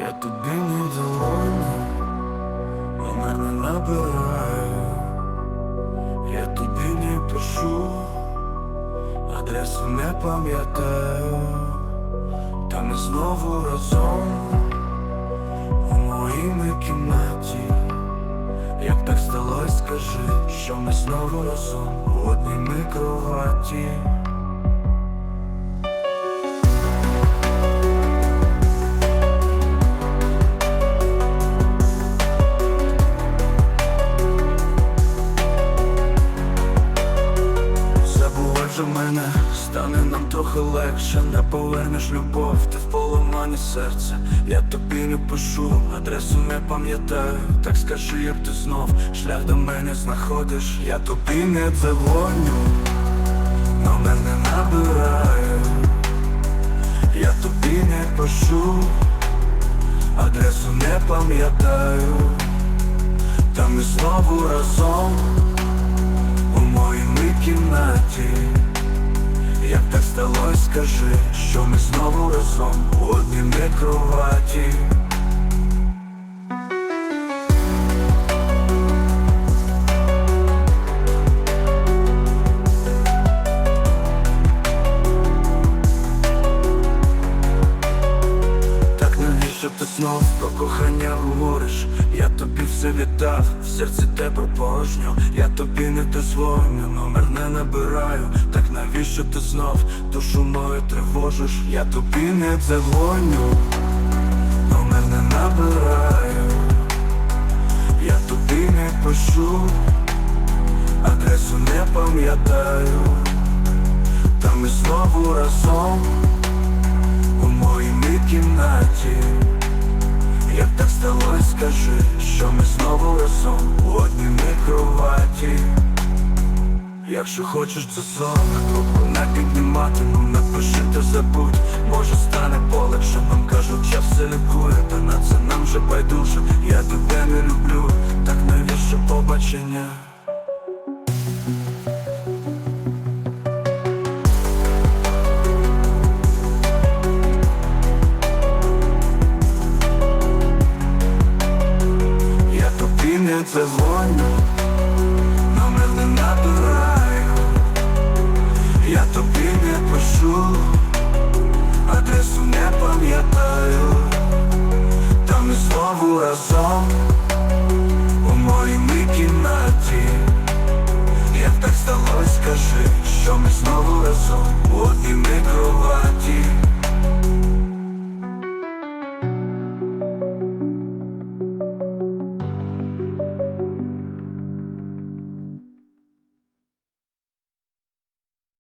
Я тобі не дзвоню, номер не набираю, я тобі не пишу, адресу не пам'ятаю, та ми знову разом у моїй кімнаті. Як так сталося, скажи, що ми знову разом у одній кроваті. Вже мене, стане нам трохи легше, не повернеш любов, ти в поломані серця. Я тобі не пишу, адресу не пам'ятаю. Так скажи, як ти знов шлях до мене знаходиш. Я тобі не дзвоню, номер не набираю. Я тобі не пишу, адресу не пам'ятаю. Та ми знову разом у моїй кімнаті Як так сталося, скажи, що ми знову разом у одній ми кроваті навіщо ти знов про кохання говориш? Все в серці те порожньо. Я тобі не дозволю, номер не набираю. Так навіщо ти знов душу мою тривожиш? Я тобі не дзвоню, номер не набираю. Я тобі не пишу, адресу не пам'ятаю. Та ми знову разом у моїй кімнаті. Як так сталося, скажи, Якщо хочеш це сон, трубку не підніматиму, напиши та забудь, може стане полегше, нам кажуть, час все лікує, та на це нам вже байдуже, я тебе не люблю, так навіщо побачення? Я тобі не дзвоню, я тобі не пишу, адресу не пам'ятаю, там ми знову разом у моїй кімнаті, як так сталося, скажи, що ми знову разом у одній кроваті.